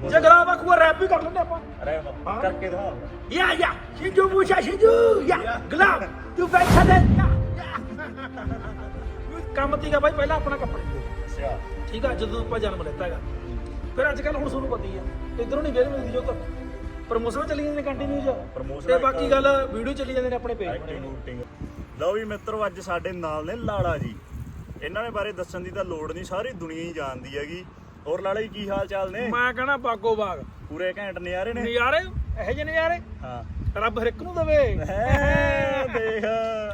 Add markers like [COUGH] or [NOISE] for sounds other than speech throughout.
ਬੋਲ ਜਗਰਾ ਬਖੂਆ ਰੈਪ ਵੀ ਕਰ ਲੈਂਦੇ ਆਪਾਂ। ਅਰੇ ਹਾਂ। ਕਰਕੇ ਦਿਖਾ। ਯਾ ਯਾ ਸ਼ਿੰਜੂ ਮੂਸ਼ਾ ਸ਼ਿੰਜੂ ਯਾ ਗਲਾ ਤੂੰ ਬੈਠਾ ਦੇ ਯਾ ਯਾ। ਕੰਮ ਤੀਗਾ ਬਾਈ ਪਹਿਲਾਂ ਆਪਣਾ ਕੱਪੜੇ ਦੇ ਅੱਛਾ। ਠੀਕ ਆ ਜਦੋਂ ਆਪਾਂ ਜਨਮ ਲੈਤਾ ਹੈਗਾ। ਫਿਰ ਅੱਜ ਕੱਲ ਹੁਣ ਤੁਹਾਨੂੰ ਪਤਾ ਹੀ ਆ ਇਧਰੋਂ ਨਹੀਂ ਵੇਲ ਮਿਲਦੀ ਜੋ ਤਾਂ ਪ੍ਰਮੋਸ਼ਨ ਚੱਲੀ ਜਾਂਦੇ ਨੇ ਕੰਟੀਨਿਊ Promotion ਤੇ ਇੱਕ- ਬਾਕੀ ਗੱਲ ਵੀਡੀਓ ਚੱਲੀ ਜਾਂਦੇ ਨੇ ਆਪਣੇ ਪੇਜ ਐਕਟਿੰਗ ਐਕਟਿੰਗ ਲਓ ਵੀ ਮਿੱਤਰੋ ਅੱਜ ਸਾਡੇ ਨਾਲ ਨੇ ਲਾਲਾ ਜੀ। ਇਹਨਾਂ ਦੇ ਬਾਰੇ ਦੱਸਣ ਦੀ ਤਾਂ ਲੋੜ ਨਹੀਂ ਸਾਰੀ ਦੁਨੀਆ ਹੀ ਜਾਣਦੀ ਹੈਗੀ। ਹੋਰ ਲਾਲਾ ਜੀ ਕੀ ਹਾਲ ਚਾਲ ਨੇ? ਮੈਂ ਕਹਣਾ ਬਾਗੋ ਬਾਗ। ਪੂਰੇ ਘੈਂਟ ਨਜ਼ਾਰੇ ਨੇ। ਨਜ਼ਾਰੇ? ਇਹੋ ਜਿਹੇ ਨਜ਼ਾਰੇ? ਹਾਂ। ਰੱਬ ਹਰ ਇੱਕ ਨੂੰ ਦਵੇ। ਦੇਖ।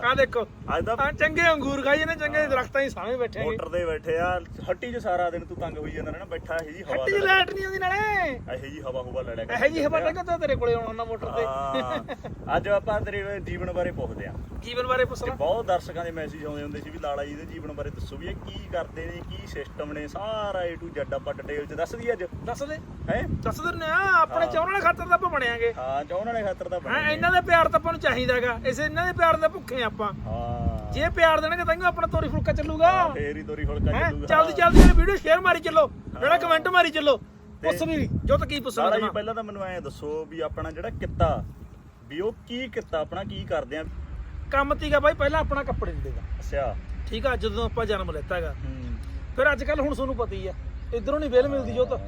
ਆ ਦੇਖੋ। ਅੱਜ ਦਾ ਆ ਚੰਗੇ ਅੰਗੂਰ ਖਾਈ ਨੇ ਚੰਗੇ ਦਰਖਤਾਂ ਹੀ ਸਾਹਮਣੇ ਬੈਠੇ ਹੈਗੇ। ਮੋਟਰ ਤੇ ਬੈਠੇ ਆ ਹੱਟੀ 'ਚ ਸਾਰਾ ਦਿਨ ਤੂੰ ਤੰਗ ਹੋਈ ਜਾਂਦਾ ਰਹਿਣਾ ਬੈਠਾ ਇਹੀ ਜੀ ਹਵਾ ਹੱਟੀ ਚ ਲਾਈਟ ਨਹੀਂ ਆਉਂਦੀ ਨਾਲੇ। ਇਹੀ ਜੀ ਹਵਾ ਹੁਵਾ ਲੜਿਆ ਇਹੋ ਜੀ ਹਵਾ ਲੱਗਾ ਤਾਂ ਤੇਰੇ ਕੋਲੇ ਆਉਣਾ ਮੋਟਰ ਤੇ। ਅੱਜ ਆਪਾਂ ਤੇਰੇ ਜੀਵਨ ਬਾਰੇ ਪੁੱਛਦੇ ਆਂ। ਜੀਵਨ ਬਾਰੇ ਪੁੱਛਣਾ ਬਹੁਤ ਦਰਸ਼ਕਾਂ ਦੇ ਮੈਸੇਜ ਆਉਂਦੇ ਹੁੰਦੇ ਸੀ ਵੀ ਲਾਲਾ ਜੀ ਦੇ ਜੀਵਨ ਬਾਰੇ ਦੱਸੋ ਵੀ ਇਹ ਕੀ ਕਰਦੇ ਨੇ ਕੀ ਸਿਸਟਮ ਨੇ ਸਾਰਾ A to Z ਆਪਾਂ ਡਿਟੇਲ 'ਚ ਦੱਸ ਦਈਏ ਅੱਜ। ਦੱਸ ਦੇ। ਹੈ? ਦੱਸ ਦਿੰਨੇ ਆ ਆਪਣੇ। ਚਾਹਣ ਵਾਲੇ ਖਾਤਰ ਤਾਂ ਆਪਾਂ ਬਣਿਆਂਗੇ। ਹਾਂ ਚਾਹੁਣ ਵਾਲੇ ਖਾਤਰ ਤਾਂ ਹਾਂ ਬਣੇ ਨੇ। ਇਹਨਾਂ ਦਾ ਪਿਆਰ ਤਾਂ ਆਪਾਂ ਨੂੰ ਚਾਹੀਦਾਗਾ। ਇਸੇ ਇਹਨਾਂ ਦੇ ਪਿਆਰ ਦੇ ਭੁੱਖੇ ਆਪਾਂ। ਹਾਂ। ਜੇ ਪਿਆਰ ਦੇਣਗੇ ਤਾਂ ਹੀ ਆਪਣਾ ਤੋਰੀ ਫੁਲਕਾ ਚੱਲੂਗਾ। ਫੇਰ ਹੀ ਤੋਰੀ ਫੁਲਕਾ? ਚੱਲੂਗਾ। ਜਲਦੀ ਜਲਦੀ ਇਹ ਵੀਡੀਓ ਸ਼ੇਅਰ ਮਾਰੀ ਚੱਲੋ ਜਿਹੜਾ ਕਮੈਂਟ ਮਾਰੀ ਚੱਲੋ ਪੁੱਛ ਵੀ ਜੋ ਤਾਂ ਕੀ ਪੁੱਛਣਾ ਜੀ ਤੈਨੂੰ? ਪਹਿਲਾਂ ਤਾਂ ਮੈਨੂੰ ਐਂ ਦੱਸੋ ਵੀ ਆਪਣਾ ਜਿਹੜਾ ਕਿੱਤਾ ਵੀ ਉਹ ਕੀ ਕਿੱਤਾ ਆਪਣਾ ਕੀ ਕਰਦੇ ਆ? ਕੰਮ ਤੀਗਾ ਬਾਈ ਪਹਿਲਾਂ ਆਪਣਾ ਕੱਪੜੇ ਦੇ ਦੇਗਾ ਅੱਛਾ। ਠੀਕ ਆ ਜਦੋਂ ਆਪਾਂ ਜਨਮ ਲੈਤਾ ਹੈਗਾ। ਹੂੰ। ਫਿਰ ਅੱਜ ਕੱਲ ਹੁਣ ਤੁਹਾਨੂੰ ਪਤਾ ਹੀ ਆ ਇਧਰੋਂ ਨਹੀਂ ਵੇਲ ਮਿਲਦੀ ਜੋ ਤਾਂ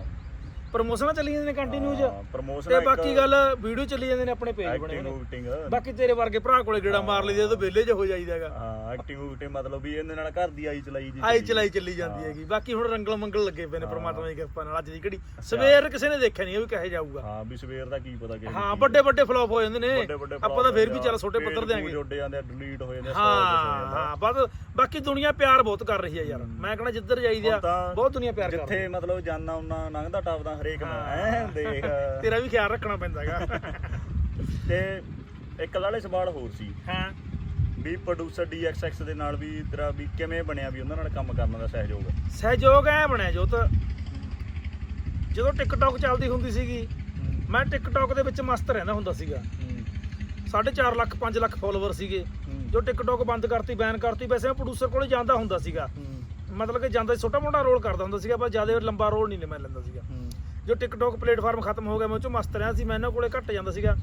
ਪ੍ਰਮੋਸ਼ਨਾਂ ਚੱਲੀ ਜਾਂਦੇ ਨੇ ਕੰਟੀਨਿਊ ਚ ਪ੍ਰਮੋਸ਼ਨ ਤੇ ਬਾਕੀ ਗੱਲ ਵੀਡੀਓ ਚੱਲੀ ਜਾਂਦੇ ਨੇ ਆਪਣੇ ਪੇਜ ਬਣੇ ਐਕਟਿੰਗ ਬਾਕੀ ਤੇਰੇ ਵਰਗੇ ਭਰਾ ਕੋਲੇ ਗੇੜਾ ਮਾਰ ਲਈਦੇ ਉਹ ਵਿਹਲੇ ਚ ਹੋ ਜਾਈਦਾ ਹੈਗਾ। ਹਾਂ ਐਕਟਿੰਗ ਐਕਟਿੰਗ ਮਤਲਬ ਵੀ ਇਹਦੇ ਨਾਲ ਘਰ ਦੀ ਆਈ ਚਲਾਈ ਜੀ ਆਈ ਚਲਾਈ ਚੱਲੀ ਜਾਂਦੀ ਹੈਗੀ। ਬਾਕੀ ਹੁਣ ਰੰਗਲ ਮੰਗਲ ਲੱਗੇ ਪਏ ਨੇ ਪ੍ਰਮਾਤਮਾ ਦੀ ਕਿਰਪਾ ਨਾਲ ਅੱਜ ਦੀ ਘੜੀ। ਸਵੇਰ ਕਿਸੇ ਨੇ ਦੇਖਿਆ ਨਹੀਂ ਉਹ ਵੀ ਕਹੇ ਜਾਊਗਾ। ਹਾਂ ਵੀ ਸਵੇਰ ਦਾ ਕੀ ਪਤਾ ਕਿ ਹਾਂ ਵੱਡੇ ਵੱਡੇ ਫਲॉप ਹੋ ਜਾਂਦੇ ਨੇ। ਆਪਾਂ ਤਾਂ ਫੇਰ ਵੀ ਚੱਲ ਛੋਟੇ ਪੱਧਰ ਦੇ ਆਂਗੇ ਜੋੜੇ ਜਾਂਦੇ ਡਿਲੀਟ ਹੋ ਜਾਂਦੇ ਹਾਂ ਹਾਂ ਬਸ ਬਾਕੀ ਦੁਨੀਆ ਪਿਆਰ ਬਹੁਤ ਕਰ ਰਹੀ ਹੈ ਯਾਰ। ਮੈਂ ਕਹਿੰਦਾ ਜਿੱਧਰ ਜਾਈਦੇ ਬਹੁਤ ਦੁਨੀਆ ਪਿਆਰ ਕਰ ਰਹੀ ਜਿੱਥੇ ਮਤਲਬ ਜਾਨਾ ਉਹਨਾਂ ਲੰਘਦਾ ਟੱਪਦਾ ਮੈਂ ਐ ਦੇਖ ਹੈ। [LAUGHS] ਤੇਰਾ ਵੀ ਖਿਆਲ ਰੱਖਣਾ ਪੈਂਦਾ ਹੈਗਾ। [LAUGHS] ਤੇ ਇੱਕ ਲਾਲੇ ਸਵਾਲ ਹੋਰ ਸੀ। ਹਾਂ। ਵੀ ਪ੍ਰੋਡਿਊਸਰ DXX ਦੇ ਨਾਲ ਵੀ ਤੇਰਾ ਵੀ ਕਿਵੇਂ ਬਣਿਆ ਵੀ ਉਹਨਾਂ ਨਾਲ ਕੰਮ ਕਰਨ ਦਾ ਸਹਿਯੋਗ? ਸਹਿਯੋਗ ਐ ਬਣਿਆ ਜੋ ਤਾਂ ਜਦੋਂ ਟਿਕਟੌਕ ਚੱਲਦੀ ਹੁੰਦੀ ਸੀਗੀ ਮੈਂ ਟਿਕਟੌਕ ਦੇ ਵਿੱਚ ਮਸਤ ਰਹਿੰਦਾ ਹੁੰਦਾ ਸੀਗਾ। 4.5 ਲੱਖ 5 ਲੱਖ ਫਾਲੋਵਰ ਸੀਗੇ। ਜੋ ਟਿਕਟੌਕ ਬੰਦ ਕਰਤੀ ਬੈਨ ਕਰਤੀ ਵੈਸੇ ਮੈਂ ਪ੍ਰੋਡਿਊਸਰ ਕੋਲੇ ਜਾਂਦਾ ਹੁੰਦਾ ਸੀਗਾ। ਮਤਲਬ ਕਿ ਜਾਂਦਾ ਛੋਟਾ ਮੋਟਾ ਰੋਲ ਕਰਦਾ ਹੁੰਦਾ ਸੀਗਾ ਪਰ ਜ਼ਿਆਦਾ ਲੰਬਾ ਰੋਲ ਨਹੀਂ ਮੈਂ ਲੈਂਦਾ ਸੀਗਾ। ਜੋ ਟਿਕਟੌਕ ਪਲੇਟਫਾਰਮ ਖਤਮ ਹੋ ਗਿਆ ਮੈਂ ਉਹ ਚੋਂ ਮਸਤ ਰਿਹਾ ਸੀ ਮੈਂ ਇਹਨਾਂ ਕੋਲੇ ਘੱਟ ਜਾਂਦਾ ਸੀਗਾ।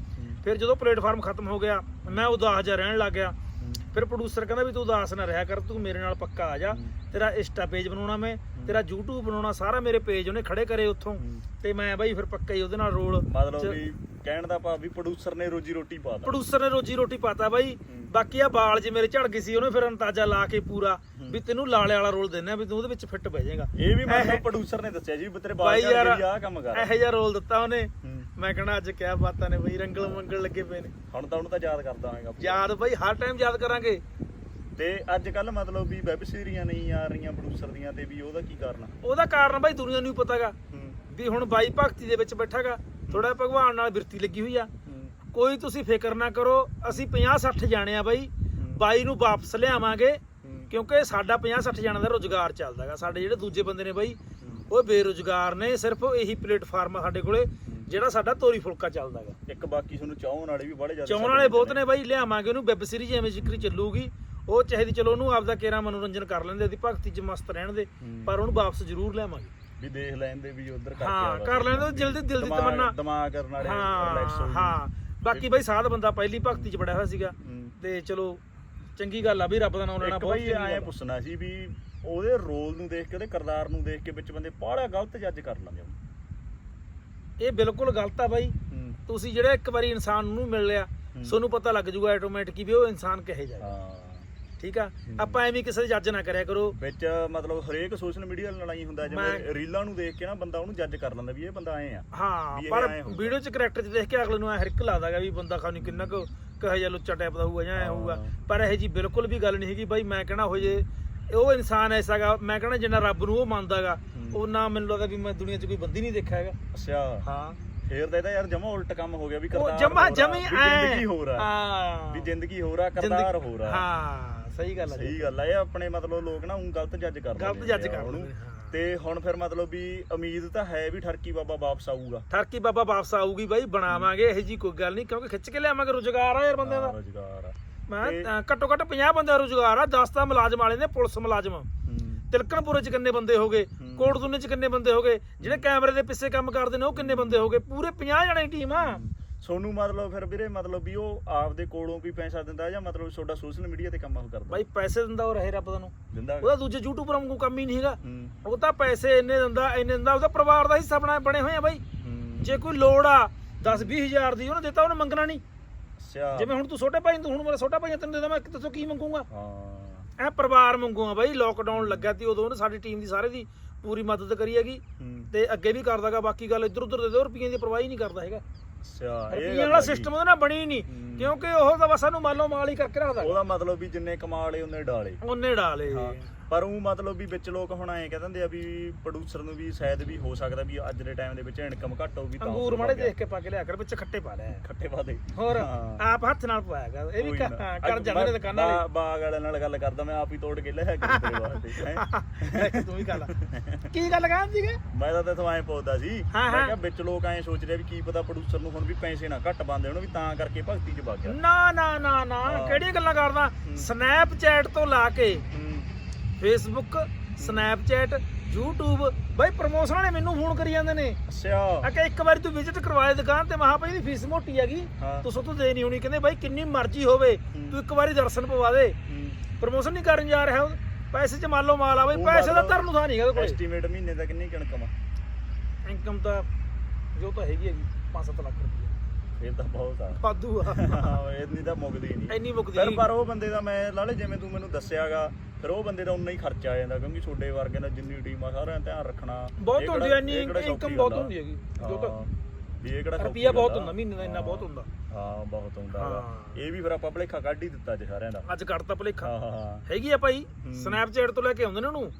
ਫਿਰ ਜਦੋਂ ਪਲੇਟਫਾਰਮ ਖਤਮ ਹੋ ਗਿਆ ਮੈਂ ਉਦਾਸ ਜਿਹਾ ਰਹਿਣ ਲੱਗ ਗਿਆ। ਫਿਰ ਪ੍ਰੋਡਿਊਸਰ ਕਹਿੰਦਾ ਵੀ ਤੂੰ ਉਦਾਸ ਨਾ ਰਿਹਾ ਕਰ ਤੂੰ ਮੇਰੇ ਨਾਲ ਪੱਕਾ ਆ ਜਾ। ਤੇਰਾ ਇੰਸਟਾ ਪੇਜ ਬਣਾਉਣਾ ਮੈਂ ਤੇਰਾ YouTube ਬਣਾਉਣਾ ਸਾਰਾ ਮੇਰੇ ਪੇਜ ਉਹਨੇ ਖੜੇ ਕਰੇ ਉੱਥੋਂ। ਤੇ ਮੈਂ ਬਾਈ ਫਿਰ ਪੱਕਾ ਹੀ ਉਹਦੇ ਨਾਲ ਰੋਲ। ਮਤਲਬ ਵੀ ਕਹਿਣ ਦਾ ਭਾਵ ਵੀ ਪ੍ਰੋਡਿਊਸਰ ਨੇ ਰੋਜੀ ਰੋਟੀ ਪਾਤਾ ਪ੍ਰੋਡਿਊਸਰ ਨੇ ਰੋਜੀ ਰੋਟੀ ਪਾਤਾ ਬਾਈ। ਬਾਕੀ ਆ ਬਾਲ ਜੇ ਮੇਰੇ ਝੜ ਗਏ ਸੀ ਉਹਨੇ ਫਿਰ ਅੰਦਾਜ਼ਾ ਲਾ ਕੇ ਪੂਰਾ ਵੀ ਤੈਨੂੰ ਲਾਲੇ ਵਾਲਾ ਰੋਲ ਦੇਣਾ ਵੀ ਤੂੰ ਉਹਦੇ ਵਿੱਚ ਫਿੱਟ ਬਹਿ ਜਾਏਗਾ। ਇਹ ਵੀ ਮਤਲਬ ਪ੍ਰੋਡਿਊਸਰ ਨੇ ਦੱਸਿਆ ਜੀ ਵੀ ਤੇਰੇ ਬਾਲ ਝੜ ਗਏ ਆ ਕੰਮ ਕਰ। ਇਹੋ ਜਿਹਾ ਰੋਲ ਦਿੱਤਾ ਉਹਨੇ। ਮੈਂ ਕਹਣਾ ਅੱਜ ਕਿਆ ਬਾਤਾਂ ਨੇ ਬਈ ਰੰਗਲ ਮੰਗਲ ਲੱਗੇ ਪਏ ਨੇ। ਹੁਣ ਤਾਂ ਉਹਨੂੰ ਤਾਂ ਯਾਦ ਕਰਦਾ ਹੋਵੇਗਾ ਯਾਦ ਬਈ ਹਰ ਟਾਈਮ ਯਾਦ ਕਰਾਂਗੇ। ਤੇ ਅੱਜ ਕੱਲ ਮਤਲਬ ਵੀ ਵੈਬ ਸੀਰੀਆਂ ਨਹੀਂ ਆ ਰਹੀਆਂ ਪ੍ਰੋਡਿਊਸਰ ਦੀਆਂ ਤੇ ਵੀ ਉਹਦਾ ਕੀ ਕਾਰਨ ਆ? ਉਹਦਾ ਕਾਰਨ ਬਾਈ ਦੁਨੀਆ ਨੂੰ ਹੀ ਪਤਾਗਾ ਵੀ ਹੁਣ ਬਾਈ ਭਗਤੀ ਦੇ ਵਿੱਚ ਬੈਠਾਗਾ ਥੋੜਾ ਭਗਵਾਨ ਨਾਲ ਬਿਰਤੀ ਲੱਗੀ ਹੋਈ ਆ। ਕੋਈ ਤੁਸੀਂ ਫਿਕਰ ਨਾ ਕਰੋ ਅਸੀਂ 50 60 ਜਾਣੇ ਆ ਬਾਈ। ਬਾਈ ਨੂੰ ਵਾਪਸ ਲਿਆਵਾਂਗੇ। ਕਿਉਂਕਿ ਸਾਡਾ 50 60 ਜਾਣਾਂ ਦਾ ਰੋਜ਼ਗਾਰ ਚੱਲਦਾਗਾ ਸਾਡੇ ਜਿਹੜੇ ਦੂਜੇ ਬੰਦੇ ਨੇ ਬਾਈ ਉਹ ਬੇਰੁਜ਼ਗਾਰ ਨੇ ਸਿਰਫ ਇਹੀ ਪਲੇਟਫਾਰਮ ਆ ਸਾਡੇ ਕੋਲੇ ਜਿਹੜਾ ਸਾਡਾ ਤੋਰੀ ਫੁਲਕਾ ਚੱਲਦਾਗਾ ਇੱਕ ਬਾਕੀ ਤੁਹਾਨੂੰ ਚਾਹਣ ਵਾਲੇ ਵੀ ਬੜੇ ਜ਼ਿਆਦਾ ਚਾਉਣ ਵਾਲੇ ਬਹੁਤ ਨੇ। ਬਾਈ ਲਿਆਵਾਂਗੇ ਉਹਨੂੰ ਵੈਬ ਸੀਰੀਜ਼ ਐਵੇਂ ਜ਼ਿਕਰੀ ਚੱਲੂਗੀ। ਉਹ ਚਾਹੀਦੀ ਚਲੋ ਉਹਨੂੰ ਆਪਦਾ ਕੇਰਾ ਮਨੋਰੰਜਨ ਕਰ ਲੈਂਦੇ ਉਹਦੀ ਭਗਤੀ 'ਚ ਮਸਤ ਰਹਿਣ ਦੇ। ਪਰ ਉਹਨੂੰ ਵਾਪਸ ਜ਼ਰੂਰ ਲਿਆਵਾਂਗੇ। ਵੀ ਦੇਖ ਲੈਂਦੇ ਵੀ ਉਧਰ ਕਰਕੇ ਹਾਂ ਕਰ। ਲੈਂਦੇ ਦਿਲ ਦੀ ਦਿਲ ਦੀ ਤਮੰਨਾ। ਦਿਮਾਗ ਕਰਨ ਵਾਲੇ relax ਹੋ ਬਾਕੀ ਬਾਈ ਸਾਧ ਬੰਦਾ ਪਹਿਲੀ ਭਗਤੀ 'ਚ ਬੜਿਆ ਹੋਇਆ ਸੀਗਾ। ਤੇ ਚਲੋ ਚੰਗੀ ਗੱਲ ਆ ਵੀ ਰੱਬ ਦਾ ਨਾਮ ਲੈਣਾ ਬਹੁਤ ਚੰਗੀ ਗੱਲ ਆ। ਪੁੱਛਣਾ ਸੀ ਵੀ ਉਹਦੇ ਰੋਲ ਨੂੰ ਦੇਖ ਕੇ ਉਹਦੇ ਕਿਰਦਾਰ ਨੂੰ ਦੇਖ ਕੇ ਵਿੱਚ ਬੰਦੇ ਬਾਹਲਾ ਗਲਤ ਜੱਜ ਕਰ ਲੈਂਦੇ ਇਹ ਬਿਲਕੁਲ ਗਲਤ ਆ ਬਾਈ। ਤੁਸੀਂ ਜਿਹੜਾ ਇੱਕ ਵਾਰੀ ਇਨਸਾਨ ਨੂੰ ਮਿਲ ਲਿਆ। ਤੁਹਾਨੂੰ ਪਤਾ ਲੱਗ ਜੂਗਾ ਆਟੋਮੈਟਿਕ ਵੀ ਉਹ ਇਨਸਾਨ ਕਿਹੇ ਜਾਏ ਹਾਂ। ਠੀਕ ਆ? ਆਪਾਂ ਐਵੇਂ ਕਿਸੇ ਦੇ ਜੱਜ ਨਾ ਕਰਿਆ ਕਰੋ। ਵਿੱਚ ਮਤਲਬ ਹਰੇਕ ਸੋਸ਼ਲ ਮੀਡੀਆ ਲੜਾਈ ਹੁੰਦਾ ਜਿਵੇਂ ਰੀਲਾਂ ਨੂੰ ਦੇਖ ਕੇ ਨਾ ਬੰਦਾ ਉਹਨੂੰ ਜੱਜ ਕਰ ਲੈਂਦਾ ਵੀ ਇਹ ਬੰਦਾ ਐ ਆ। ਹਾਂ ਪਰ। ਵੀਡੀਓ ਚ ਕਰੈਕਟਰ ਚ ਦੇਖ ਕੇ ਅਗਲੇ ਨੂੰ ਐ ਹਰਿਕ ਲੱਗਦਾਗਾ ਵੀ ਬੰਦਾ ਖਾਣੀ ਕਿੰਨਾ ਕੁ ਕਹੇ ਜਾਂ ਲੁੱਚਾ ਟਾਈਪ ਦਾ ਹੋਊਗਾ ਜਾਂ ਐ ਹੋਊਗਾ। ਹਾਂ। ਪਰ ਇਹ ਜੀ ਬਿਲਕੁਲ ਵੀ ਗੱਲ ਨਹੀਂ ਹੈਗੀ ਬਾਈ ਮੈਂ ਕਹਿਣਾ ਹੋ ਜੇ ਉਹ ਇਨਸਾਨ ਐਸਾਗਾ ਮੈਂ ਕਹਿਣਾ ਜਿੰਨਾ ਰੱਬ ਨੂੰ ਉਹ ਮੰਨਦਾਗਾ ਹੂੰ। ਉਹਨਾਂ ਮੈਨੂੰ ਲੱਗਦਾ ਵੀ ਮੈਂ ਦੁਨੀਆ 'ਚ ਕੋਈ ਬੰਦੀ ਨਹੀਂ ਦੇਖਿਆ ਹੈਗਾ। ਅੱਛਾ। ਹਾਂ। ਫੇਰ ਤਾਂ ਇਹਦਾ ਯਾਰ ਜਮਾ ਉਲਟ ਕੰਮ ਹੋ ਗਿਆ ਵੀ ਉਹ ਕਰਦਾਰ ਜਮਾ ਜਮੀ ਐ ਜ਼ਿੰਦਗੀ ਹੋਰ ਆ ਹਾਂ। ਵੀ ਜ਼ਿੰਦਗੀ ਆ ਜ਼ਿੰਦਗੀ- ਕਰਦਾਰ ਹੋਰ ਆ ਹਾਂ। ਸਹੀ ਗੱਲ ਹੈ ਸਹੀ ਗੱਲ ਆ ਇਹ ਆਪਣੇ ਮਤਲਬ ਲੋਕ ਨਾ ਉਹ ਗਲਤ ਜੱਜ ਕਰ ਗਲਤ ਜੱਜ ਆ ਕਰ ਉਹਨੂੰ। ਦਿੰਦੇ ਨੇ। ਤੇ ਹੁਣ ਫਿਰ ਮਤਲਬ ਵੀ ਉਮੀਦ ਤਾਂ ਹੈ ਵੀ ਠਰਕੀ ਬਾਬਾ ਵਾਪਸ ਆਊਗਾ। ਠਰਕੀ ਬਾਬਾ ਵਾਪਸ ਆਊਗੀ ਬਾਈ ਬਣਾਵਾਂਗੇ ਇਹੋ ਜੀ ਕੋਈ ਗੱਲ ਨਹੀਂ ਕਿਉਂਕਿ ਖਿੱਚ ਕੇ ਲਿਆਵਾਂਗੇ ਰੁਜ਼ਗਾਰ ਆ ਯਾਰ ਬੰਦਿਆਂ ਦਾ। ਰੋਜ਼ਗਾਰ ਆ। ਮੈਂ ਘੱਟੋ ਘੱਟ 50 ਬੰਦੇ ਦਾ ਰੁਜ਼ਗਾਰ ਆ 10 ਤਾਂ ਮੁਲਾਜ਼ਮ ਵਾਲੇ ਨੇ ਪੁਲਿਸ ਮੁਲਾਜ਼ਮ। ਤਿਲਕਣਪੁਰੇ ਚ ਕਿੰਨੇ ਬੰਦੇ ਹੋਗੇ। ਕੋਟਦੁਨੇ ਚ ਕਿੰਨੇ ਬੰਦੇ ਹੋਗੇ ਜਿਹੜੇ ਕੈਮਰੇ ਦੇ ਪਿੱਛੇ ਕੰਮ ਕਰਦੇ ਨੇ ਉਹ ਕਿੰਨੇ ਬੰਦੇ ਹੋਗੇ ਪੂਰੇ 50 ਜਣੇ ਟੀਮ ਆ। ਸੋਨੂੰ ਮਤਲਬ ਫਿਰ ਵੀਰੇ ਮਤਲਬ ਵੀ ਉਹ ਆਪਦੇ ਕੋਲੋਂ ਵੀ ਪੈਸਾ ਦਿੰਦਾ ਜਾਂ ਮਤਲਬ ਤੁਹਾਡਾ ਸੋਸ਼ਲ ਮੀਡੀਆ ਤੇ ਕੰਮ ਉਹ ਕਰਦਾ? ਬਾਈ ਪੈਸੇ ਦਿੰਦਾ ਉਹ ਰਹੇ ਰੱਬ ਦਾ ਨੂੰ। ਦਿੰਦਾ। ਉਹਦਾ ਦੂਜੇ ਯੂਟਿਊਬਰ ਵਾਂਗੂ ਕੰਮ ਹੀ ਨਹੀਂ ਹੈਗਾ। ਉਹ ਤਾਂ ਪੈਸੇ ਇੰਨੇ ਦਿੰਦਾ ਇੰਨੇ ਦਿੰਦਾ ਉਹਦਾ ਪਰਿਵਾਰ ਦਾ ਹਿੱਸਾ ਬਣਾ ਬਣੇ ਹੋਏ ਆ ਬਾਈ। ਜੇ ਕੋਈ ਲੋੜ ਆ 10 20 ਹਜ਼ਾਰ ਦੀ ਉਹਨੇ ਦਿੱਤਾ ਉਹਨੇ ਮੰਗਣਾ ਨਹੀਂ। ਅੱਛਾ। ਜਿਵੇਂ ਹੁਣ ਤੂੰ ਛੋਟੇ ਭਾਈ ਨੂੰ ਤੂੰ ਹੁਣ ਮੇਰਾ ਛੋਟਾ ਭਾਈ ਤੈਨੂੰ ਦੇ ਦਾਂ ਮੈਂ ਦੱਸੋ ਕੀ ਮੰਗੂਗਾ? ਹਾਂ। ਐ ਪਰਿਵਾਰ ਮੰਗੂ ਆ ਬਾਈ ਲੋਕਡਾਊਨ ਲੱਗਿਆ ਤੀ ਉਦੋਂ ਉਹਨੇ ਸਾਡੀ ਟੀਮ ਦੀ ਸਾਰੇ ਦੀ ਪੂਰੀ ਮਦਦ ਕਰੀ ਹੈਗੀ। ਤੇ ਅੱਗੇ ਵੀ ਕਰਦਾਗਾ ਬਾਕੀ ਗੱਲ ਇੱਧਰ ਉੱਧਰ ਦੇ ਦੋ ਰੁਪਈਆਂ ਦੀ ਪਰਵਾਹ ਹੀ ਨਹੀਂ ਕਰਦਾ ਹੈਗਾ। ਅੱਛਾ ਇਹ ਰੁਪਈਆਂ ਗੱਲ ਵਾਲਾ ਹੈਗੀ। ਸਿਸਟਮ ਉਹਦੇ ਨਾਲ ਬਣੀ ਨਹੀਂ ਹੂੰ। ਕਿਉਂਕਿ ਉਹ ਤਾਂ ਬਸ ਸਾਨੂੰ ਮਾਲੋ ਮਾਲ ਹੀ ਕਰਕੇ ਰੱਖਦਾ ਉਹਦਾ ਮਤਲਬ ਵੀ ਜਿੰਨੇ ਕਮਾ ਲਏ ਉਹਨੇ ਡਾਲੇ ਉਹਨੇ ਡਾਲੇ ਹਾਂ ਪਰ ਉਹ ਮਤਲਬ ਵੀ ਵਿੱਚ ਲੋਕ ਹੁਣ ਐਂ ਕਹਿ ਦਿੰਦੇ ਆ ਵੀ ਪ੍ਰੋਡਿਊਸਰ ਨੂੰ ਵੀ ਸ਼ਾਇਦ ਵੀ ਹੋ ਸਕਦਾ ਵੀ ਅੱਜ ਦੇ ਟਾਈਮ ਦੇ ਵਿੱਚ ਇਨਕਮ ਘੱਟ ਹੋਊਗੀ ਤਾਂ ਅੰਗੂਰ ਮਾੜੇ ਦੇਖ ਕੇ ਪਾ ਕੇ ਲਿਆ ਕਰ ਵਿੱਚ ਖੱਟੇ ਪਾ ਲਿਆ ਖੱਟੇ ਵਾਦੇ ਹੋਰ ਹਾਂ। ਆਪ ਹੱਥ ਨਾਲ ਪਵਾਇਆਗਾ ਇਹ ਵੀ ਕਰ। ਹਾਂ, ਕਰ ਜਾਂਦੇ ਦੁਕਾਨਾਂ ਬਾ- ਬਾਗ ਵਾਲਿਆਂ ਨਾਲ ਗੱਲ ਕਰਦਾ ਮੈਂ ਆਪ ਹੀ ਤੋੜ ਕੇ ਲਿਆ ਕਰੀ ਤੇਰੇ ਵਾਸਤੇ ਹੈਂ। ਵਾਲੇ ਤੂੰ ਵੀ ਗੱਲ ਕੀ ਗੱਲ ਕਹਿੰਦੀ ਸੀਗੇ? ਮੈਂ ਤਾਂ ਤੈਨੂੰ ਐਂ ਪੁੱਛਦਾ ਸੀ ਹਾਂ, ਮੈਂ ਹਾਂ। ਕਿਹਾ ਵਿੱਚ ਲੋਕ ਐਂ ਸੋਚ ਰਹੇ ਵੀ ਕੀ ਪਤਾ ਪ੍ਰੋਡਿਊਸਰ ਨੂੰ ਹੁਣ ਵੀ ਪੈਸੇ ਨਾ ਘੱਟ ਬੰਦੇ ਹੋਣ ਵੀ ਤਾਂ ਕਰਕੇ ਭਗਤੀ 'ਚ ਵਗ ਗਿਆ। ਨਾ ਨਾ ਨਾ ਨਾ। ਹਾਂ। ਕਿਹੜੀਆਂ ਗੱਲਾਂ ਕਰਦਾ? ਸਨੈਪਚੈਟ ਤੋਂ ਲਾ ਕੇ ਹੂੰ। ਫੇਸਬੁੱਕ ਸਨੈਪਚੈਟ YouTube ਬਾਈ ਪ੍ਰਮੋਸ਼ਨਾਂ ਨੇ ਮੈਨੂੰ ਫੋਨ ਕਰੀ ਜਾਂਦੇ ਨੇ। ਅੱਛਾ। ਆ ਕਿ ਇੱਕ ਵਾਰੀ ਤੂੰ ਵਿਜ਼ਿਟ ਕਰਵਾਏ ਦੁਕਾਨ ਤੇ। ਮਹਾ ਭਾਈ ਦੀ ਫੀਸ ਮੋਟੀ ਹੈਗੀ। ਹਾਂ। ਤੂੰ ਸੋ ਦੇ ਨਹੀਂ ਹੋਣੀ। ਕਹਿੰਦੇ ਬਾਈ ਕਿੰਨੀ ਮਰਜ਼ੀ ਹੋਵੇ। ਤੂੰ ਇੱਕ ਵਾਰੀ ਦਰਸ਼ਨ ਪਵਾ ਦੇ। ਪ੍ਰਮੋਸ਼ਨ ਨਹੀਂ ਕਰਨ ਜਾ ਰਿਹਾ ਉਹ। ਪੈਸੇ ਚ ਮਾਲੋ ਮਾਲ ਆ ਬਾਈ। ਉਹ ਪੈਸੇ ਦਾ ਮਤਲਬ ਧਰਨ ਥਾਂ ਨਹੀਂ ਹੈਗਾ ਕੋਈ। ਐਸਟੀਮੇਟ ਮਹੀਨੇ ਦਾ ਕਿੰਨੀ ਇਨਕਮ ਆ? ਇਨਕਮ ਤਾਂ ਜੋ ਤਾਂ ਹੈਗੀ ਹੈਗੀ 5-7 ਲੱਖ ਰੁਪਏ ਫਿਰ ਤਾਂ ਬਹੁਤ ਆ। ਫਾਦੂ ਆ। ਹਾਂ ਇੰਨੀ ਤਾਂ ਮੁੱਕਦੀ ਨਹੀਂ। ਇੰਨੀ ਮੁਕਦੀ ਨਹੀਂ। ਪਰ ਉਹ ਬੰਦੇ ਦਾ ਮੈਂ ਲਾਲੇ ਜਿਵੇਂ ਤੂੰ ਮੈਨੂੰ ਦੱਸਿਆਗਾ ਫਿਰ ਉਹ ਬੰਦੇ ਦਾ ਉਨਾ ਹੀ ਖਰਚਾ ਆ ਜਾਂਦਾ ਕਿਉਂਕਿ ਛੋਡੇ ਵਰਗੇ ਦਾ ਜਿੰਨੀ ਟੀਮ ਆ ਸਾਰਿਆਂ ਦਾ ਧਿਆਨ ਰੱਖਣਾ ਬਹੁਤ ਇਹ ਹੁੰਦੀ ਕਿਹੜਾ- ਐ ਇੰਨੀ ਇਹ ਕਿਹੜਾ ਇਨਕਮ ਸੌਖੀ ਬਹੁਤ। ਹੁੰਦੀ ਹੈਗੀ ਜੋ ਤਾਂ ਵੀ ਇਹ ਕਿਹੜਾ ਸੌਖੀ ਰੁਪਈਆ ਬਹੁਤ। ਹੁੰਦਾ ਮਹੀਨੇ ਦਾ ਇੰਨਾ ਬਹੁਤ ਹੁੰਦਾ ਹਾਂ ਬਹੁਤ ਹੁੰਦਾ। ਹਾਂ। ਇਹ ਵੀ ਫਿਰ ਆਪਾਂ ਭਲੇਖਾ ਕੱਢ ਹੀ ਦਿੱਤਾ ਜੀ ਸਾਰਿਆਂ ਦਾ ਅੱਜ ਕੱਢਤਾ ਭਲੇਖਾ ਹਾਂ ਹਾਂ ਹਾਂ ਹੈਗੀ ਆ ਭਾਈ ਹੂੰ। ਸਨੈਪਚੈਟ ਤੋਂ ਲੈ ਕੇ ਆਉਂਦੇ ਨੇ ਉਹਨੂੰ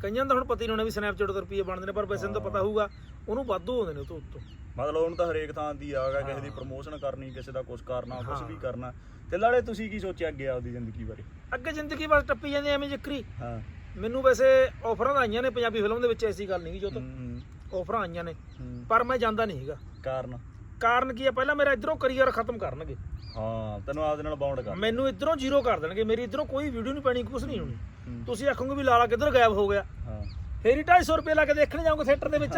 ਕਈਆਂ ਦਾ ਹੁਣ ਪਤਾ ਹੀ ਨਹੀਂ ਹੋਣਾ ਵੀ ਸਨੈਪਚੈਟ ਤੋਂ ਰੁਪਏ ਬਣਦੇ ਨੇ ਪਰ ਵੈਸੇ ਨੂੰ ਤਾਂ ਪਤਾ ਹੋਊਗਾ ਉਹਨੂੰ ਵਾਧੂ ਆਉਂਦੇ ਨੇ ਉਹ ਤੋਂ ਉੱਤੋਂ। ਮਤਲਬ ਉਹਨੂੰ ਤਾਂ ਹਰੇਕ ਥਾਂ ਦੀ ਆਗਾ ਕਿਸੇ ਦੀ ਪ੍ਰਮੋਸ਼ਨ ਕਰਨੀ ਕਿਸੇ ਦਾ ਕੁਝ ਕਰਨਾ ਕੁਝ ਵੀ ਕਰਨਾ। ਤੇ ਲਾਲੇ ਤੁਸੀਂ ਕੀ ਸੋਚਿਆ ਅੱਗੇ ਆਪਦੀ ਜ਼ਿੰਦਗੀ ਬਾਰੇ? ਅੱਗੇ ਜ਼ਿੰਦਗੀ ਬਸ ਟੱਪੀ ਜਾਂਦੀ ਐਵੇਂ ਜਿਕਰੀ। ਹਾਂ। ਮੈਨੂੰ ਵੈਸੇ ਆਫਰਾਂ ਆਈਆਂ ਨੇ ਪੰਜਾਬੀ ਫਿਲਮ ਦੇ ਵਿੱਚ ਐਸੀ ਗੱਲ ਨਹੀਂ ਜੋ ਤਾਂ ਆਫਰਾਂ ਆਈਆਂ ਨੇ। ਪਰ ਮੈਂ ਜਾਂਦਾ ਨਹੀਂ ਹੈਗਾ। ਕਾਰਨ? ਕਾਰਨ ਕੀ ਹੈ ਪਹਿਲਾਂ ਮੇਰਾ ਇਧਰੋਂ ਕਰੀਅਰ ਖਤਮ ਕਰਨਗੇ। ਹਾਂ ਤੈਨੂੰ ਆਪਦੇ ਨਾਲ ਬਾਉਂਡ ਕਰ। ਮੈਨੂੰ ਇਧਰੋਂ ਜ਼ੀਰੋ ਕਰ ਦੇਣਗੇ। ਮੇਰੀ ਇਧਰੋਂ ਕੋਈ ਵੀਡੀਓ ਨਹੀਂ ਪੈਣੀ ਕੁਝ ਨਹੀਂ ਹੋਣੀ। ਤੁਸੀਂ ਆਖੋਗੇ ਵੀ ਲਾਲਾ ਕਿੱਧਰ ਗਾਇਬ ਹੋ ਗਿਆ? ਹਾਂ। ਫੇਰ ਹੀ 250 ਰੁਪਏ ਲਾ ਕੇ ਦੇਖਣ ਜਾਓਗੇ ਥੀਏਟਰ ਦੇ ਵਿੱਚ।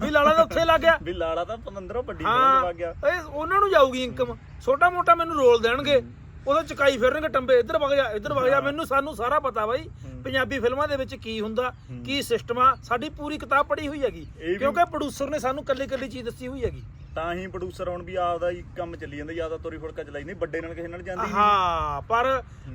ਵੀ ਲਾਲਾ ਤਾਂ ਉੱਥੇ ਲੱਗ ਗਿਆ। ਵੀ ਲਾਲਾ ਤਾਂ ਪੰਦਰੋਂ ਵੱਡੀ ਵਗ ਗਿਆ। ਇਹ ਉਹਨਾਂ ਨੂੰ ਜਾਊਗੀ ਇਨਕਮ ਛੋਟਾ ਮੋਟਾ ਮੈਨੂੰ ਰੋਲ ਦੇਣਗੇ। ਉਹਦਾ ਚਕਾਈ ਫਿਰਨਗੇ ਟੰਬੇ ਇੱਧਰ ਵਗ ਜਾ ਇੱਧਰ ਵਗ ਜਾ। ਮੈਨੂੰ ਸਾਨੂੰ ਸਾਰਾ ਪਤਾ ਬਾਈ ਪੰਜਾਬੀ ਫਿਲਮਾਂ ਦੇ ਵਿੱਚ ਕੀ ਹੁੰਦਾ ਕੀ ਸਿਸਟਮ ਆ ਸਾਡੀ ਪੂਰੀ ਕਿਤਾਬ ਪੜ੍ਹੀ ਹੋਈ ਹੈਗੀ। ਵੀ- ਕਿਉਂਕਿ ਪ੍ਰੋਡਿਊਸਰ ਨੇ ਸਾਨੂੰ ਕੱਲੀ ਕੱਲੀ ਚੀਜ਼ ਦੱਸੀ ਹੋਈ ਹੈਗੀ। ਤਾਂ ਹੀ ਪ੍ਰੋਡਿਊਸਰ ਹੁਣ ਵੀ ਆਪਦਾ ਹੀ ਕੰਮ ਚੱਲੀ ਜਾਂਦਾ ਜ਼ਿਆਦਾ ਤੋਰੀ ਫੁਲਕਾ ਚਲਾਈ ਨਹੀਂ ਵੱਡੇ ਨਾਲ ਕਿਸੇ ਨਾਲ ਜਾਂਦੀ ਨਹੀਂ। ਹਾਂ ਪਰ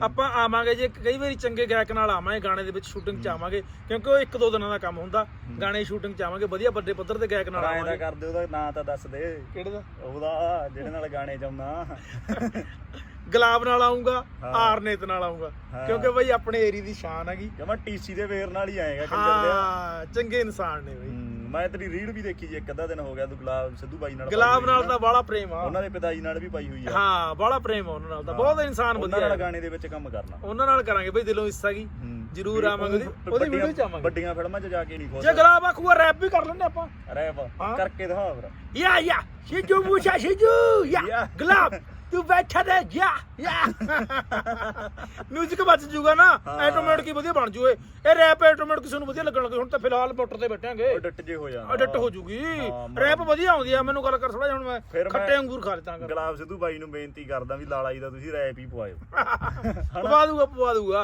ਆਪਾਂ ਆਵਾਂਗੇ ਜੇ ਕਈ ਵਾਰੀ ਚੰਗੇ ਗਾਇਕ ਨਾਲ ਆਵਾਂਗੇ ਗਾਣੇ ਦੇ ਵਿੱਚ ਸ਼ੂਟਿੰਗ ਚ ਆਵਾਂਗੇ ਕਿਉਂਕਿ ਉਹ ਇੱਕ ਦੋ ਦਿਨਾਂ ਦਾ ਕੰਮ ਹੁੰਦਾ ਗਾਣੇ ਸ਼ੂਟਿੰਗ ਚ ਆਵਾਂਗੇ ਵਧੀਆ ਵੱਡੇ ਪੱਧਰ ਦੇ ਗਾਇਕ ਨਾਲ ਰਾਏ ਦਾ ਆਵਾਂਗੇ। ਕਰਦੇ ਉਹਦਾ ਨਾਂ ਤਾਂ ਦੱਸ ਦੇ। ਕਿਹੜੇ? ਦਾ ਉਹਦਾ ਜਿਹੜੇ ਨਾਲ ਗਾਣੇ ਚਾਹੁੰਦਾ। [LAUGHS] ਗੁਲਾਬ ਨਾਲ ਆਉਂਗਾ। ਆਰਨੇਤ ਨਾਲ ਆਉਂਗਾ। ਕਿਉਂਕਿ ਬਈ ਆਪਣੇ ਏਰੀ ਦੀ ਸ਼ਾਨ ਹੈਗੀ ਜਮਾ ਟੀਸੀ ਦੇ ਵੇਰ ਨਾਲ ਹੀ ਆਏਗਾ ਕੰਜਰ ਲਿਆ ਹਾਂ ਚੰਗੇ ਇਨਸਾਨ ਨੇ ਬਈ ਮੈਂ ਤੇਰੀ ਰੀਡ ਵੀ ਦੇਖੀ ਜੀ ਇੱਕ ਅੱਧਾ ਦਿਨ ਹੋ ਗਿਆ ਤੂੰ ਗੁਲਾਬ ਸਿੱਧੂ ਬਾਈ ਨਾਲ ਗੁਲਾਬ ਨਾਲ। ਤਾਂ ਬਾਲਾ ਪ੍ਰੇਮ ਆ ਉਹਨਾਂ ਦੇ ਪਿਤਾ ਜੀ ਨਾਲ ਵੀ ਪਾਈ ਹੋਈ ਆ ਹਾਂ ਬਾਲਾ ਪ੍ਰੇਮ ਆ ਉਹਨਾਂ ਨਾਲ ਤਾਂ ਬਹੁਤ ਇਨਸਾਨ ਉਹਨਾਂ ਵਧੀਆ ਨਾਲ। ਗਾਣੇ ਦੇ ਵਿੱਚ ਕੰਮ ਕਰਨਾ ਉਹਨਾਂ ਨਾਲ ਕਰਾਂਗੇ ਬਈ ਦਿਲੋਂ ਹਿੱਸਾ ਕੀ। ਜ਼ਰੂਰ ਆਵਾਂਗੇ ਉਹਦੀ- ਵੀਡੀਓ ਚ ਆਵਾਂਗੇ। ਵੱਡੀਆਂ ਫਿਲਮਾਂ 'ਚ ਜਾ ਕੇ ਨਹੀਂ ਖੁਸ਼ ਜੇ ਗੁਲਾਬ ਆਖੂਗਾ ਰੈਪ ਵੀ ਕਰ ਲੈਂਦੇ ਆਪਾਂ ਰੈਪ। ਕਰਕੇ ਦਿਖਾ ਫਿਰ ਯਾ ਯਾ ਸ਼ਿਜੂ ਮੂਸ਼ਾ ਸ਼ਿਜੂ ਯਾ। ਗੁਲਾਬ ਤੂੰ ਬੈਠਾ ਦੇ ਯਾ ਯਾ ਮਿਊਜ਼ਿਕ ਵੱਜ ਜੂਗਾ ਨਾ। ਆਟੋਮੈਟਿਕ ਹੀ ਵਧੀਆ ਬਣ ਜੂ ਇਹ ਇਹ ਰੈਪ ਆਟੋਮੈਟਿਕ ਕਿਸੇ ਨੂੰ ਵਧੀਆ ਲੱਗਣ ਲੱਗੇ ਹੁਣ ਤਾਂ ਫਿਲਹਾਲ ਮੋਟਰ ਤੇ ਬੈਠਾਂਗੇ। ਡੱਟ ਜੇ ਹੋ ਜਾਂਦਾ। ਅਡਟ ਹੋ ਜੂਗੀ। ਰੈਪ ਵਧੀਆ ਆਉਂਦੀ ਆ ਮੈਨੂੰ ਗੱਲ ਕਰ ਥੋੜਾ ਜਿਹਾ ਹੁਣ ਮੈਂ ਖੱਟੇ ਅੰਗੂਰ ਖਾ ਲਤਾ। ਕਰ ਗੁਲਾਬ ਸਿੱਧੂ ਬਾਈ ਨੂੰ ਬੇਨਤੀ ਕਰਦਾ ਵੀ ਲਾਲਾ ਜੀ ਦਾ ਤੁਸੀਂ ਰੈਪ ਹੀ ਪਵਾਇਓ। [LAUGHS] ਪਵਾ ਦੂਗਾ ਪਵਾ ਦੂਗਾ।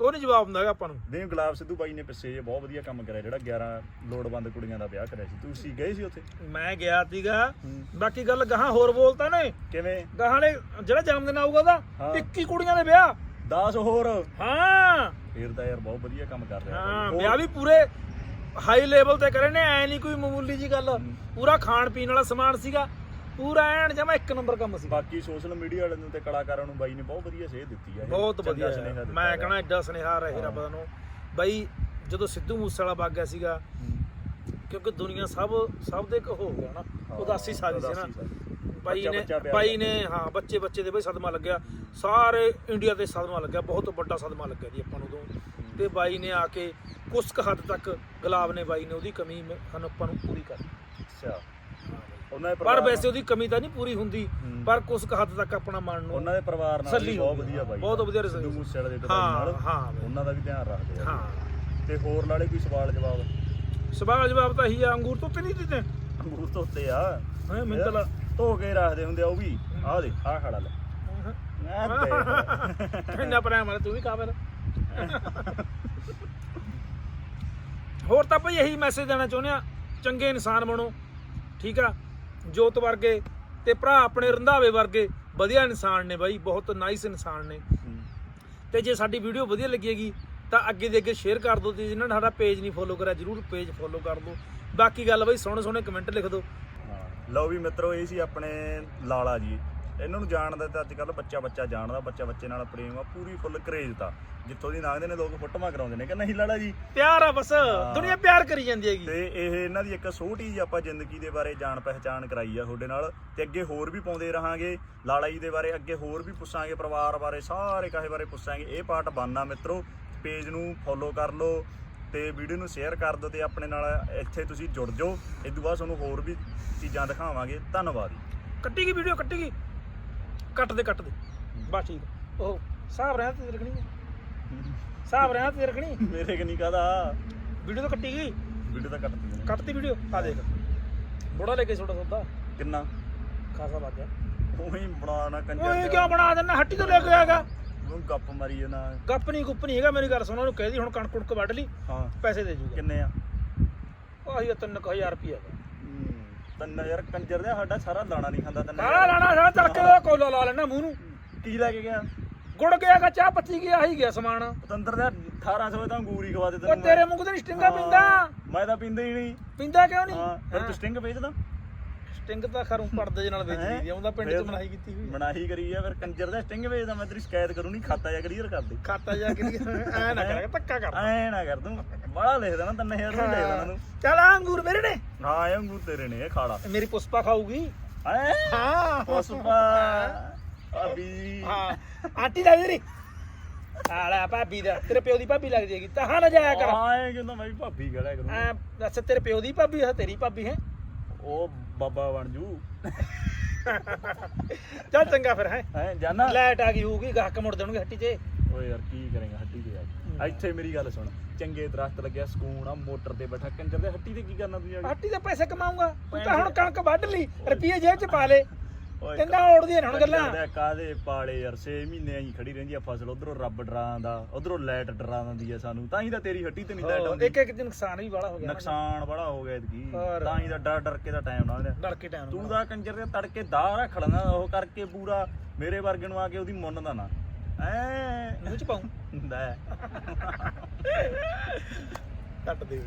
ਉਹ ਨਹੀਂ ਜਵਾਬ ਹੈਗਾ ਆਪਾਂ ਨੂੰ। ਨਹੀਂ ਗੁਲਾਬ ਸਿੱਧੂ ਬਾਈ ਨੇ ਪਿੱਛੇ ਜੇ ਬਹੁਤ ਵਧੀਆ ਕੰਮ ਕਰਿਆ ਜਿਹੜਾ 11 ਲੋੜਵੰਦ ਕੁੜੀਆਂ ਦਾ ਵਿਆਹ ਕਰਿਆ ਸੀ। ਤੁਸੀਂ ਗਏ ਸੀ ਉੱਥੇ? ਮੈਂ ਗਿਆ ਸੀਗਾ। ਬਾਕੀ ਗੱਲ ਗਾਹਾਂ ਹੋਰ ਬੋਲਤਾ ਨੇ। ਕਿਵੇਂ? ਗਾਹਾਂ ਨੇ ਜਿਹੜਾ ਜਨਮ ਦਿਨ ਆਊਗਾ ਉਹਦਾ ਹਾਂ। 21 ਕੁੜੀਆਂ ਦੇ ਵਿਆਹ। 10 ਹੋਰ। ਹਾਂ। ਫੇਰ ਤਾਂ ਯਾਰ ਬਹੁਤ ਵਧੀਆ ਕੰਮ ਕਰ ਰਿਹਾ ਹਾਂ। ਵਿਆਹ ਵੀ ਪੂਰੇ ਹਾਈ ਲੈਵਲ ਤੇ ਕਰੇ ਨੇ ਐ ਨਹੀਂ ਕੋਈ ਮਾਮੂਲੀ ਜੀ ਗੱਲ। ਪੂਰਾ ਖਾਣ ਪੀਣ ਵਾਲਾ ਸਮਾਨ ਸੀਗਾ ਪੂਰਾ ਐਨ ਜਮਾ ਇੱਕ ਨੰਬਰ ਕੰਮ ਸੀ ਬਾਕੀ ਸੋਸ਼ਲ ਮੀਡੀਆ ਵਾਲਿਆਂ ਨੂੰ ਤੇ ਕਲਾਕਾਰਾਂ ਨੂੰ ਬਾਈ ਨੇ ਬਹੁਤ ਵਧੀਆ ਸੇਧ ਦਿੱਤੀ ਹੈ ਬਹੁਤ ਚੰਗਾ ਵਧੀਆ। ਸੁਨੇਹਾ ਦਿੱਤਾ ਮੈਂ। ਕਹਣਾ ਐਡਾ ਸੁਨੇਹਾ ਰਹੇ ਰੱਬ ਦਾ ਨੂੰ। ਬਈ ਜਦੋਂ ਸਿੱਧੂ ਮੂਸੇਵਾਲਾ ਵਗ ਗਿਆ ਸੀਗਾ ਹੂੰ। ਕਿਉਂਕਿ ਦੁਨੀਆ ਸਭ ਸਭ ਦੇ ਇੱਕ ਹੋ ਗਿਆ ਨਾ। ਉਦਾਸੀ ਸਾਜੀ ਸੀ ਨਾ। ਉਦਾਸੀ ਸਾਜੀ। ਬਾਈ ਬੱਚਾ- ਨੇ ਬਾਈ ਨੇ ਹਾਂ ਬੱਚੇ ਬੱਚੇ ਦੇ ਬਈ ਸਦਮਾ ਲੱਗਿਆ। ਸਾਰੇ ਇੰਡੀਆ ਤੇ ਸਦਮਾ ਲੱਗਿਆ ਬਹੁਤ ਵੱਡਾ ਸਦਮਾ ਲੱਗਿਆ ਜੀ ਆਪਾਂ ਨੂੰ ਉਦੋਂ। ਤੇ ਬਾਈ ਨੇ ਆ ਕੇ ਕੁਛ ਕੁ ਹੱਦ ਤੱਕ ਗੁਲਾਬ ਨੇ ਬਾਈ ਨੇ ਉਹਦੀ ਕਮੀ ਮ- ਸਾਨੂੰ ਆਪਾਂ ਨੂੰ ਪੂਰੀ ਕਰ ਅੱਛਾ। ਉਹਨਾਂ ਦੇ ਪਰ ਵੈਸੇ ਉਹਦੀ ਕਮੀ ਤਾਂ ਨਹੀਂ ਪੂਰੀ ਹੁੰਦੀ ਹੂੰ। ਪਰ ਕੁਛ ਕੁ ਹੱਦ ਤੱਕ ਆਪਣਾ ਮਨ ਨੂੰ ਉਹਨਾਂ ਦੇ ਪਰਿਵਾਰ ਨਾਲ ਹੋ ਬਹੁਤ। ਵਧੀਆ ਬਾਈ ਬਹੁਤ ਵਧੀਆ ਸਿੱਧੂ ਰਿਜ਼ਲਟ। ਮੂਸੇਵਾਲੇ ਦੇ ਹਾਂ, ਨਾਲ। ਹਾਂ। ਉਹਨਾਂ ਦਾ ਵੀ ਧਿਆਨ ਰੱਖਦੇ ਆ। ਹਾਂ। ਤੇ ਹੋਰ ਲਾਲੇ ਕੋਈ ਸਵਾਲ ਜਵਾਬ? ਸਵਾਲ ਜਵਾਬ ਤਾਂ ਇਹੀ ਆ ਅੰਗੂਰ ਤੋਂ ਤੇ ਨਹੀਂ ਦਿੱਤੇ? ਅੰਗੂਰ ਤੋਂ ਉੱਤੇ ਆ। ਹੈ ਮੈਨੂੰ ਤਾਂ ਧੋ ਕੇ ਰੱਖਦੇ ਹੁੰਦੇ ਆ ਉਹ ਵੀ ਆਹ ਦੇ ਆਹ ਖੜਾ ਲੈ ਆਹ ਦੇਖ। ਇੰਨਾ ਪ੍ਰੇਮ ਵਾਲਾ ਤੂੰ ਵੀ ਕਾਬਲ ਹੋਰ ਤਾਂ ਭਾਈ ਇਹੀ ਮੈਸੇਜ ਦੇਣਾ ਚਾਹੁੰਦੇ ਆ ਚੰਗੇ ਇਨਸਾਨ ਬਣੋ ਠੀਕ ਆ ਜੋਤ ਵਰਗੇ ਤੇ ਭਰਾ ਆਪਣੇ ਰੰਧਾਵੇ ਵਰਗੇ ਵਧੀਆ ਇਨਸਾਨ ਨੇ ਬਾਈ ਬਹੁਤ ਨਾਈਸ ਇਨਸਾਨ ਨੇ ਹੂੰ। ਤੇ ਜੇ ਸਾਡੀ ਵੀਡੀਓ ਵਧੀਆ ਲੱਗੇਗੀ ਤਾਂ ਅੱਗੇ ਦੇ ਅੱਗੇ ਸ਼ੇਅਰ ਕਰ ਦਿਓ ਤੇ ਜਿਨ੍ਹਾਂ ਨੇ ਸਾਡਾ ਪੇਜ ਨਹੀਂ ਫੋਲੋ ਕਰਿਆ ਜਰੂਰ ਪੇਜ ਫੋਲੋ ਕਰ ਦਿਓ ਬਾਕੀ ਗੱਲ ਬਾਈ ਸੋਹਣੇ ਸੋਹਣੇ ਕਮੈਂਟ ਲਿਖ ਦਿਓ। ਲਓ ਵੀ ਮਿੱਤਰੋ ਇਹ ਸੀ ਆਪਣੇ ਲਾਲਾ ਜੀ। ਇਹਨਾਂ ਨੂੰ ਜਾਣਦਾ ਤਾਂ ਅੱਜ ਕੱਲ ਬੱਚਾ ਬੱਚਾ ਜਾਣਦਾ ਬੱਚਾ ਬੱਚੇ ਨਾਲ ਪ੍ਰੇਮ ਆ ਪੂਰੀ ਫੁੱਲ ਕਰੇਜ ਤਾਂ। ਜਿੱਥੋਂ ਦੀ ਲੰਘਦੇ ਨੇ ਲੋਕ ਫੋਟੋਆਂ ਕਰਾਉਂਦੇ ਨੇ ਕਿ ਨਹੀਂ ਲਾਲਾ ਜੀ? ਪਿਆਰ ਆ ਬਸ ਦੁਨੀਆ ਪਿਆਰ ਕਰੀ ਜਾਂਦੀ ਹੈਗੀ। ਤੇ ਇਹ ਇਹਨਾਂ ਦੀ ਇੱਕ ਛੋਟੀ ਜਿਹੀ ਆਪਾਂ ਜ਼ਿੰਦਗੀ ਦੇ ਬਾਰੇ ਜਾਣ ਪਹਿਚਾਣ ਕਰਾਈ ਆ ਤੁਹਾਡੇ ਨਾਲ। ਤੇ ਅੱਗੇ ਹੋਰ ਵੀ ਪਾਉਂਦੇ ਰਹਾਂਗੇ ਲਾਲਾ ਜੀ ਦੇ ਬਾਰੇ ਅੱਗੇ ਹੋਰ ਵੀ ਪੁੱਛਾਂਗੇ ਪਰਿਵਾਰ ਬਾਰੇ ਸਾਰੇ ਕਾਹੇ ਬਾਰੇ ਪੁੱਛਾਂਗੇ। ਇਹ ਪਾਰਟ ਬਣਨਾ ਮਿੱਤਰੋ ਪੇਜ ਨੂੰ ਫੋਲੋ ਕਰ ਲਓ। ਤੇ ਵੀਡੀਓ ਨੂੰ ਸ਼ੇਅਰ ਕਰ ਦਿਓ ਤੇ ਆਪਣੇ ਨਾਲ ਇੱਥੇ ਤੁਸੀਂ ਜੁੜ ਜਾਓ। ਇਸ ਤੋਂ ਬਾਅਦ ਤੁਹਾਨੂੰ ਹੋਰ ਵੀ ਚੀਜ਼ਾਂ ਦਿਖਾਵਾਂਗੇ। ਧੰਨਵਾਦ ਜੀ। ਕੱਟੀ ਗਈ ਵੀਡੀਓ ਕੱਟੀ ਗਈ ਕੱਟ ਦੇ ਕੱਟ ਦੇ। ਬਸ ਠੀਕ। ਉਹ ਹਿਸਾਬ ਰਹਿ ਤੇ ਰੱਖਣੀ ਹੈ ਹਿਸਾਬ ਰਹਿ ਤੇ ਰੱਖਣੀ ਮੇਰੇ ਕਿ ਨਹੀਂ ਕਹਦਾ? ਵੀਡੀਓ ਤਾਂ ਕੱਟੀ ਗਈ। ਵੀਡੀਓ ਤਾਂ ਕੱਟ ਦਿੰਦੇ ਨੇ ਕੱਟਤੀ ਵੀਡੀਓ। ਆ ਦੇਖ। ਬੁੜਾ ਲੈ ਕੇ ਛੋਟਾ ਸੌਦਾ। ਕਿੰਨਾ? ਖਾਸਾ ਲੱਗ ਗਿਆ। ਉਹੀ ਬਣਾਣਾ ਕੰਜਰ ਓਏ ਕਿਉਂ ਬਣਾ ਦਿੰਦਾ? ਹੱਟੀ ਤੋਂ ਲੈ ਕੇ ਆਏਗਾ। ਉਹ ਗੱਪ ਮਾਰੀ ਨਾ। ਗੱਪ ਨਹੀਂ ਗੁੱਪ ਨਹੀਂ ਹੈਗਾ ਮੇਰੀ ਗੱਲ ਸੁਣ ਉਹਨੂੰ ਕਹਿ ਦੀ ਹੁਣ ਕਣਕ ਕੁਣਕ ਵੱਢ ਲਈ ਹਾਂ। ਪੈਸੇ ਦੇ ਜੂਗਾ। ਕਿੰਨੇ ਆ? ਆਹੀ 3000 ਰੁਪਏ ਤੰਨਾ ਯਾਰ ਕੰਜਰ ਦੇ ਸਾਡਾ ਸਾਰਾ ਦਾਣਾ ਨਹੀਂ ਖਾਂਦਾ ਤੰਨਾ ਕਾਲਾ ਲਾਣਾ ਸਾਰਾ ਚੱਕ ਕੇ ਉਹਦਾ ਕੋਲਾ ਲਾ ਲੈਣਾ ਮੂੰਹ ਨੂੰ। ਕੀ ਲੈ ਕੇ ਗਿਆ? ਗੁੜ ਗਿਆ ਕਾ ਚਾਹ ਪੱਤੀ ਗਿਆ ਆਹੀ ਗਿਆ ਸਮਾਨ। ਪਤੰਦਰ ਦਾ 1800 ਤਾਂ ਅੰਗੂਰ ਹੀ ਖਵਾ ਦੇ ਤੈਨੂੰ ਤੇਰੇ ਮੂੰਹ ਤੇ ਸਟਿੰਗਾ ਪਿੰਦਾ। ਮੈਂ ਤਾਂ ਪੀਂਦਾ ਹੀ ਨਹੀਂ। ਪਿੰਦਾ ਕਿਉਂ ਨਹੀਂ? ਹਾਂ ਫਿਰ ਤੂੰ ਸਟਿੰਗ ਵੇਚਦਾ ਸਟਿੰਗ ਤਾਂ ਖਰੂ ਪਰਦੇ ਦੇ ਨਾਲ ਵੇਚਦੀ ਦੀ ਆ ਉਹਦਾ ਪਿੰਡ 'ਚ ਬਣਾਈ ਕੀਤੀ ਹੋਈ। ਮਨਾਹੀ ਕਰੀ ਆ ਫਿਰ ਕੰਜਰ ਦਾ ਸਟਿੰਗ ਵੇਚਦਾ ਮੈਂ ਤੇਰੀ ਸ਼ਿਕਾਇਤ ਕਰੂੰ ਨਹੀਂ ਖਾਤਾ ਜਾਂ ਕਲੀਅਰ ਕਰ ਦੇ। ਖਾਤਾ ਜਾ ਕੇ ਐ ਨਾ ਕਰਾਂਗੇ ਧੱਕਾ ਕਰ। ਐ ਨਾ ਕਰ ਦੂੰ ਬੜਾ ਲਿਖ ਦੇਣਾ ਤੰਨੇ ਹਜ਼ਾਰ ਨੂੰ ਲਿਖ ਦੇਣਾ ਤੂੰ। ਚੱਲ ਆ ਅੰਗੂਰ ਮੇਰੇ ਨੇ। ਹਾਂ ਇਹ ਅੰਗੂਰ ਤੇਰੇ ਨੇ ਇਹ ਖਾਲਾ ਮੇਰੀ ਪੁਸ਼ਪਾ ਖਾਊਗੀ। ਐ ਹਾਂ। ਪੁਸ਼ਪਾ ਅਬੀ ਹਾਂ। ਆਂਟੀ ਦਾ ਮੇਰੀ। ਆਲਾ ਭਾਬੀ ਦਾ ਤੇਰੇ ਪਿਓ ਦੀ ਭਾਬੀ ਲੱਗ ਜਾਏਗੀ। ਤਾਂ ਨਾ ਜਾਇਆ ਕਰ। ਹਾਂ ਇਹ ਕਹਿੰਦਾ ਮੈਂ ਵੀ ਭਾਬੀ ਕਹੜਾ ਕਰੂੰ ਐ ਦੱਸ ਤੇਰੇ ਪਿਓ ਦੀ ਭਾਬੀ ਹੈ ਤੇਰੀ ਭਾਬੀ ਹੈ? ਉਹ ਬਾਬਾ ਬਣ ਜੂ। ਚੱਲ ਚੰਗਾ ਫਿਰ ਹੈ। ਹੈ ਜਾਨਾ? ਲਾਈਟ ਆ ਗਈ ਹੋਊਗੀ ਗਾਹਕ ਮੁੜ ਦੇਣਗੇ ਹੱਟੀ 'ਚ। ਓਏ ਯਾਰ ਕੀ ਕਰੇਗਾ ਹੱਟੀ ਤੇ ਆ ਇੱਥੇ ਮੇਰੀ ਗੱਲ ਸੁਣ ਚੰਗੇ ਦਰਖਤ ਲੱਗਿਆ ਸਕੂਨ ਆ ਮੋਟਰ ਤੇ ਬੈਠਾ। ਕੰਜਰ ਦੇ ਹੱਟੀ ਤੇ ਕੀ ਕਰਨਾ ਤੂੰ ਜਾ ਕੇ? ਹੱਟੀ ਦੇ ਪੈਸੇ ਕਮਾਉਂਗਾ ਤੂੰ ਤਾਂ ਹੁਣ ਕਣਕ ਵੱਢ ਲਈ ਰੁਪਈਏ ਜੇਬ 'ਚ ਪਾ ਲੇ ਓਏ ਉੜਦੀਆਂ ਨੇ ਹੁਣ ਗੱਲਾਂ। ਦੇ ਕਾਦੇ ਪਾਲੇ ਯਾਰ 6 ਮਹੀਨੇ ਆਈ ਖੜੀ ਰਹਿੰਦੀ ਆ ਫਸਲ ਉਧਰੋਂ ਰੱਬ ਡਰਾਂ ਦਾ ਉਧਰੋਂ ਲਾਈਟ ਡਰਾ ਦਿੰਦੀ ਆ ਸਾਨੂੰ। ਤਾਂ ਹੀ ਤਾਂ ਤੇਰੀ ਹੱਟੀ ਤੇ ਨਹੀਂ ਲਾਈਟ ਆਉਂਦੀ। ਇੱਕ ਇੱਕ ਦਿਨ ਨੁਕਸਾਨ ਵੀ ਵਾਲਾ ਹੋ ਗਿਆ। ਨੁਕਸਾਨ ਬੜਾ ਹੋ ਗਿਆ ਇਤਕੀ। ਹੋਰ। ਤਾਂ ਹੀ ਤਾਂ ਡਰ ਡਰ ਕੇ ਦਾ ਟਾਈਮ ਨਾ ਲਿਆ ਡਰ ਕੇ ਟਾਈਮ ਤੂੰ ਤਾਂ ਕੰਜਰ ਦੇ ਤੜਕੇ ਦਾਹ ਰੱਖ ਲੈਣਾ ਉਹ ਕਰਕੇ ਪੂਰਾ ਮੇਰੇ ਵਰਗੇ ਨੂੰ ਆ ਕੇ ਉਹਦੀ ਮੁੰਨ ਦਾ ਨਾ। ਐ। ਮੂੰਹ 'ਚ ਪਾਉਂ। ਹੈ। [LAUGHS] ਕੱਟ ਦੇ।